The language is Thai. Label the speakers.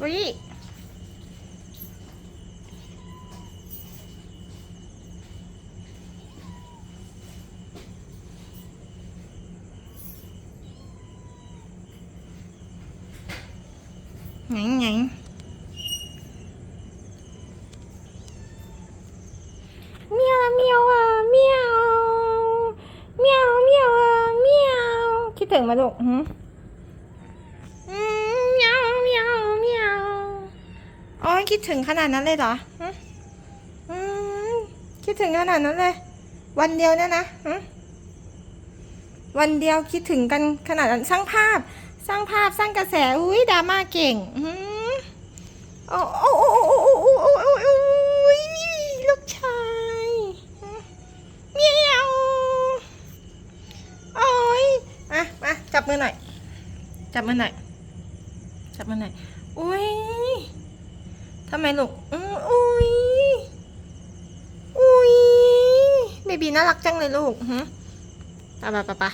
Speaker 1: อุ้ยไงไงเมียวเมียวอะเมียวเมียวเมียวอะเมียวคิดถึงไหมาลูกหืม อ๋อคิดถึงขนาดนั้นเลยเหรอคิดถึงขนาดนั้นเลย วันเดียวเนี่ยนะวันเดียวคิดถึงกันขนาดนั้นสร้างภาพ สร้างภาพสร้างกระแสอุ้ยดราม่าเก่งโอ้โอ้โอ้โอ้โอ้โอ้โอ้โอ้โอ้ลูกชายเมียวโอ้ยอะมาจับมือหน่อย จับมือหน่อยจับมือหน่อยอุ้ย ทำไมลูกอุ้ยอุ้ยเบบีน่ารักจังเลยลูกปะปะปะปะ